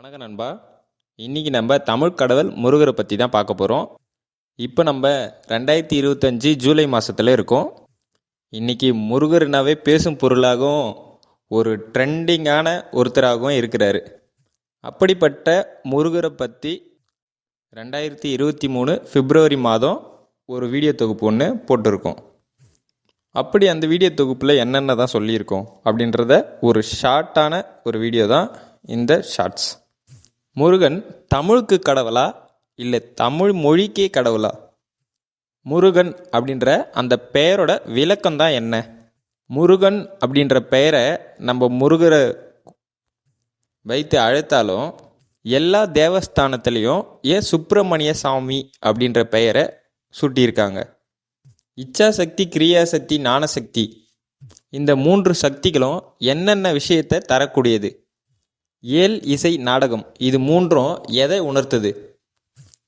வணக்கம் நண்பா. இன்றைக்கி நம்ம தமிழ் கடவுள் முருகரை பற்றி தான் பார்க்க போகிறோம் இப்போ நம்ம ரெண்டாயிரத்தி இருபத்தஞ்சி ஜூலை மாதத்தில் இருக்கோம். இன்னைக்கு முருகர்னாவே பேசும் பொருளாகவும் ஒரு ட்ரெண்டிங்கான ஒருத்தராகவும் இருக்கிறாரு. அப்படிப்பட்ட முருகரை பற்றி ரெண்டாயிரத்தி இருபத்தி மூணு பிப்ரவரி மாதம் ஒரு வீடியோ தொகுப்பு ஒன்று போட்டிருக்கோம். அப்படி அந்த வீடியோ தொகுப்பில் என்னென்ன தான் சொல்லியிருக்கோம் அப்படின்றத ஒரு ஷார்ட்டான ஒரு வீடியோ தான் இந்த ஷார்ட்ஸ். முருகன் தமிழுக்கு கடவுளா? இல்லை தமிழ் மொழிக்கே கடவுளா? முருகன் அப்படின்ற அந்த பெயரோட விளக்கம் தான் என்ன? முருகன் அப்படின்ற பெயரை நம்ம முருகரை வைத்து அழைத்தாலும் எல்லா தேவஸ்தானத்துலேயும் ஏன் சுப்பிரமணிய சாமி அப்படின்ற பெயரை சூட்டியிருக்காங்க. இச்சாசக்தி கிரியாசக்தி ஞானசக்தி இந்த மூன்று சக்திகளும் என்னென்ன விஷயத்தை தரக்கூடியது? ஏல் இசை நாடகம். இது மூன்றும் எதை உணர்த்துது?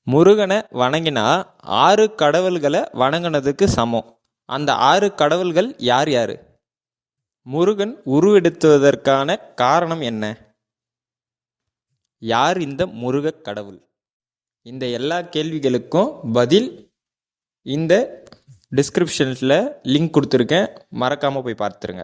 முருகனை வணங்கினா ஆறு கடவுள்களை வணங்கினதுக்கு சமம். அந்த ஆறு கடவுள்கள் யார் யார்? முருகன் உருவெடுத்துவதற்கான காரணம் என்ன? யார் இந்த முருக கடவுள்? இந்த எல்லா கேள்விகளுக்கும் பதில் இந்த டிஸ்கிரிப்ஷனில் லிங்க் கொடுத்துருக்கேன். மறக்காமல் போய் பார்த்துருங்க.